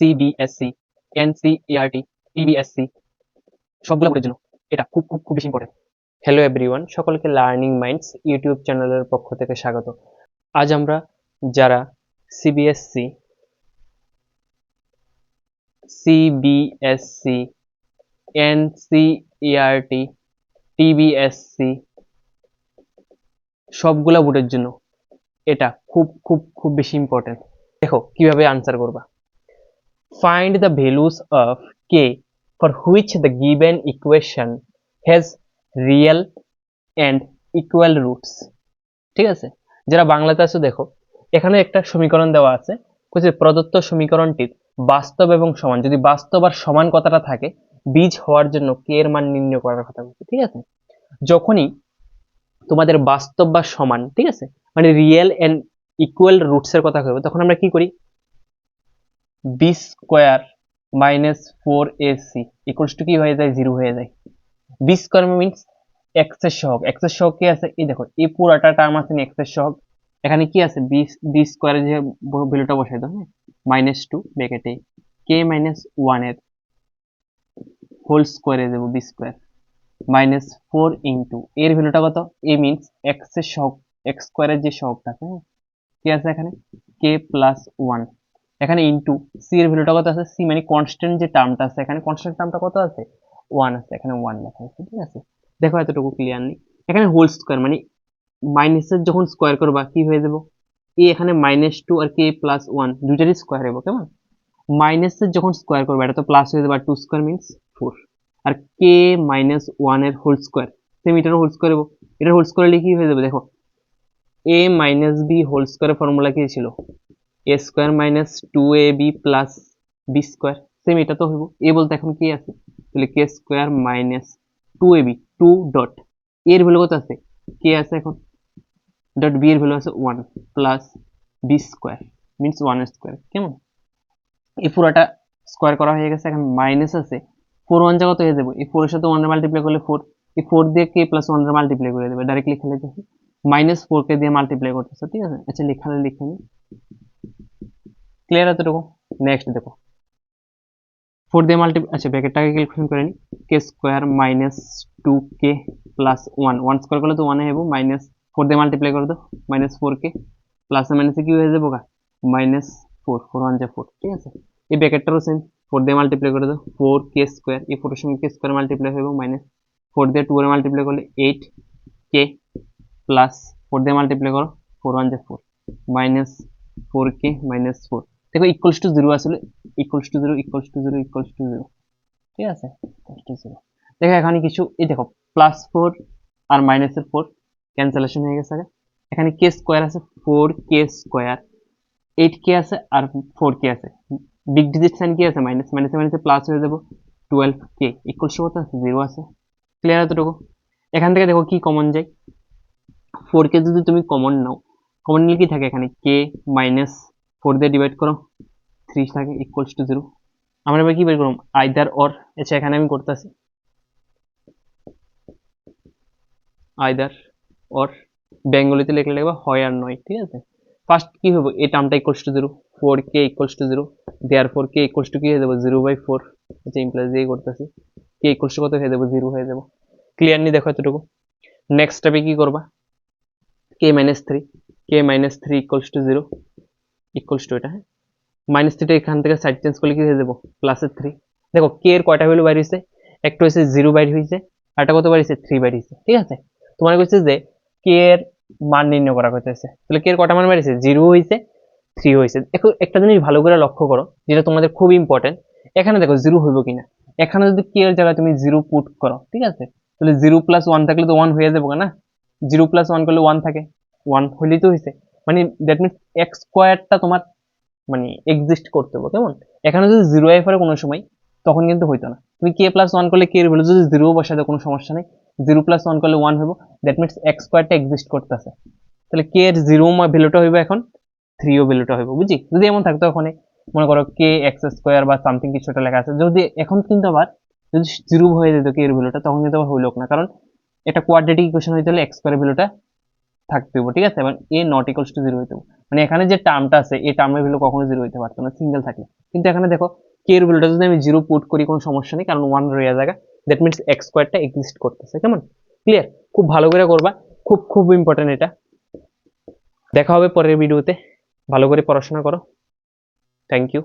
CBSE NCERT TBSC সবগুলো বোর্ডের জন্য এটা খুব খুব খুব বেশি ইম্পর্টেন্ট হ্যালো এভরিওয়ান সকলকে লার্নিং মাইন্ডস ইউটিউব চ্যানেলের পক্ষ থেকে স্বাগত। আজ আমরা যারা সিবিএসসি সিবিএসসি এনসিইআরটি টিবিএসসি সবগুলা বোর্ডের জন্য এটা খুব খুব খুব বেশি ইম্পর্টেন্ট দেখো, কীভাবে আনসার করবা। Find the values of k for which the given equation has real and equal roots. ঠিক আছে? যারা বাংলাতে আছে, দেখো, এখানে একটা সমীকরণ দেওয়া আছে যে প্রদত্ত সমীকরণটির বাস্তব এবং সমান। যদি বাস্তব আর সমান কথাটা থাকে, বীজ হওয়ার জন্য কে এর মান নির্ণয় করার কথা বলছি, ঠিক আছে? যখনই তোমাদের বাস্তব বা সমান, ঠিক আছে? মানে রিয়েল এন্ড ইকুয়াল রুটস এর কথা হবে তখন আমরা কি করি? B square minus four A C equals to কি হয়ে যায়? জিরো হয়ে যায়। বি স্কোয়ার মিনস এক্সের সহগ। এক্সের সহগ কি আছে? এই দেখো, এই পুরাটা টার্ম আছে এক্সের সহগ। এখানে কি আছে? বি বি স্কোয়ারের যে ভ্যালুটা বসাই দাও হ্যাঁ? মাইনাস টু ব্র্যাকেটে কে মাইনাস ওয়ানের হোল স্কোয়ারে দেবো B square minus four into এর ভ্যালুটা কত? এ মিনস এক্সের সহগ এক্স স্কোয়ারের যে সহগটা আছে হ্যাঁ? কি আছে এখানে? কে প্লাস ওয়ান এখানে ইনটু সি এর ভ্যালুটা কত আছে? সি মানে কনস্ট্যান্ট যে টার্মটা আছে, এখানে কনস্ট্যান্ট টার্মটা কত আছে? ওয়ান আছে, এখানে ওয়ান লেখা আছে, ঠিক আছে? দেখো এতটুকু ক্লিয়ারলি এখানে হোল স্কোয়ার মানে মাইনাসের যখন স্কোয়ার করবা কি হয়ে যাব? এ এখানে মাইনাস টু আর কে প্লাস ওয়ান দুইটারই স্কোয়ার হব কেমন? মাইনাসের যখন স্কোয়ার করবা, এটা তো প্লাস হয়ে যাবে, আর টু স্কোয়ার মিনস ফোর আর কে মাইনাস ওয়ানের হোল স্কোয়ার সেম এটার হোল স্কোয়ার হব এটার হোল স্কোয়ার হলে কি হয়ে যাবে? দেখো এ মাইনাস বি হোল স্কোয়ারের ফর্মুলা কি ছিল? A square minus two A B plus B square same এটা তো হইব। এ বলতে এখন কি আছে? তাহলে K square minus two A B two dot এর ভ্যালু কত আছে? কে আছে এখন। ডট বি এর ভ্যালু আছে one plus B square means one square কেমন? এই পুরোটা স্কোয়ার করা হয়ে গেছে, এখন মাইনাস আছে। ফোর ওয়ান জায়গা হয়ে যাব? এই ফোরের সাথে ওয়ানের মাল্টিপ্লাই করলে ফোর এই ফোর দিয়ে কে প্লাস ওয়ানের মাল্টিপ্লাই করে দেবে। ডাইরেক্টলি খেলে দেখি মাইনাস ফোর কে দিয়ে মাল্টিপ্লাই করতেছে, ঠিক আছে? আচ্ছা লেখালে লিখে নিই ক্লিয়ার এতটুকু নেক্সট দেখো। ফোর দিয়ে মাল্টি আচ্ছা ব্র্যাকেটটাকে ক্যালকুলেশন করে নিই K square minus two K plus one one square করলে তো ওয়ানে হব মাইনাস ফোর দিয়ে মাল্টিপ্লাই করে দাও। মাইনাস ফোর কে প্লাস মাইনাসে কি হয়ে যাব গা? মাইনাস ফোর ফোর ওয়ান যা ফোর ঠিক আছে? এই ব্র্যাকেটটারও সেম ফোর দিয়ে মাল্টিপ্লাই করে দাও। ফোর কে স্কোয়ার এই ফোরের সঙ্গে কে স্কোয়ার মাল্টিপ্লাই হইব। মাইনাস ফোর দিয়ে টু মাল্টিপ্লাই করলে এইট কে প্লাস ফোর দিয়ে মাল্টিপ্লাই করো। ফোর ওয়ান যা four minus four K minus four দেখো ইকুয়ালস টু জিরো আসলে equals to zero equals to zero equals to zero ঠিক আছে? ইকুয়ালস টু জিরো দেখো এখানে কিছু, এই দেখো প্লাস ফোর আর মাইনাসের ফোর ক্যান্সেলেশন হয়ে গেছে এখানে কে স্কোয়ার আছে four K square eight K আছে আর ফোর কে আছে। বিগ ডিজিট সাইন কি আছে? মাইনাস মাইনাসে মাইনাসে প্লাস হয়ে যাব। টুয়েলভ কে ইকুয়ালস কত আছে? জিরো আছে। ক্লিয়ার এতটুকু এখান থেকে দেখো কি কমন যায়? ফোর কে যদি তুমি কমন নাও কমন নিলে কি থাকে? এখানে কে মাইনাস ফোর দিয়ে ডিভাইড করো থ্রি থাকে ইকুয়ালস টু জিরো আমরা এবার কি বের করলাম আইদার অর আচ্ছা এখানে আমি করতেছি। আইদার অর বেঙ্গলিতে লিখলে লিখবা হয় আর নয়, ঠিক আছে? ফার্স্ট কি হবে এই টার্মটা equals to zero four K equals to zero there four K equals to কি হয়ে যাব? জিরো বাই ফোর আচ্ছা ইমপ্লাস দিয়ে করতেছি। কে ইকুয়ালস টু কত হয়ে যাব? জিরো হয়ে যাব। ক্লিয়ারলি দেখো এতটুকু। নেক্সট স্টেপে কি করবা? K minus three K minus three equals to zero equals to এটা হ্যাঁ? মাইনাস থ্রিটা এখান থেকে সাইড চেঞ্জ করলে কি হয়ে যাব? প্লাসের থ্রি দেখো কে এর কয়টা ভ্যালু বাইর হয়েছে একটা হয়েছে জিরো বাইর হয়েছে আর একটা কত বাইর হয়েছে থ্রি বাইর হয়েছে ঠিক আছে? তোমার কাছে যে কে এর মান নির্ণয় করা হইতেছে তাহলে কে এর কটা মান বাইরেছে জিরো হয়েছে থ্রি হয়েছে দেখো, একটা জিনিস ভালো করে লক্ষ্য করো, যেটা তোমাদের খুব ইম্পর্টেন্ট এখানে দেখো জিরো হইব কিনা? এখানে যদি কে এর জায়গায় তুমি জিরো পুট করো, ঠিক আছে? তাহলে জিরো প্লাস ওয়ান থাকলে তো ওয়ান হয়ে যাব না জিরো প্লাস ওয়ান করলে ওয়ান থাকে। ওয়ান হলেই তো হয়েছে মানে দ্যাট মিনস এক্স স্কোয়ারটা তোমার মানে এক্সিস্ট করতে হবে, কেমন? এখানে যদি জিরো আই পরে কোনো সময়, তখন কিন্তু হইতো না। তুমি কে প্লাস ওয়ান করলে কে এর ভ্যালু যদি জিরো বসাতে কোনো সমস্যা নেই। জিরো প্লাস ওয়ান করলে ওয়ান হইব দ্যাট মিনস এক্স স্কোয়ারটা এক্সিস্ট করতেছে। তাহলে কে এর জিরো ভ্যালুটা হইবে এখন থ্রিও ভ্যালুটা হইব বুঝি যদি এমন থাকতো ওখানে, মনে করো কে এক্স স্কোয়ার বা সামথিং কিছুটা লেখা আছে, যদি এখন কিন্তু আবার যদি জিরো হয়ে যেত কে এর ভ্যালুটা তখন কিন্তু আবার হইল না। কারণ এটা কোয়াড্রেটিক ইকুয়েশন হইতে হলে এক্স স্কোয়ারের ভ্যালুটা থাকতে হবে ঠিক আছে? এবং A not equals to zero হইতে হবে মানে এখানে যে টার্মটা আছে, এই টার্মের ভ্যালু কখনো জিরো হইতে পারতো না সিঙ্গেল থাকলে কিন্তু এখানে দেখো কে এর ভ্যালুটা যদি আমি জিরো পুট করি, কোনো সমস্যা নেই, কারণ ওয়ান রয়ে জায়গা দ্যাট মিনস এক্স স্কোয়ারটা এক্সিস্ট করতেছে, কেমন? ক্লিয়ার খুব ভালো করে করবা, খুব খুব ইম্পর্টেন্ট এটা। দেখা হবে পরের ভিডিওতে ভালো করে পড়াশোনা করো। Thank you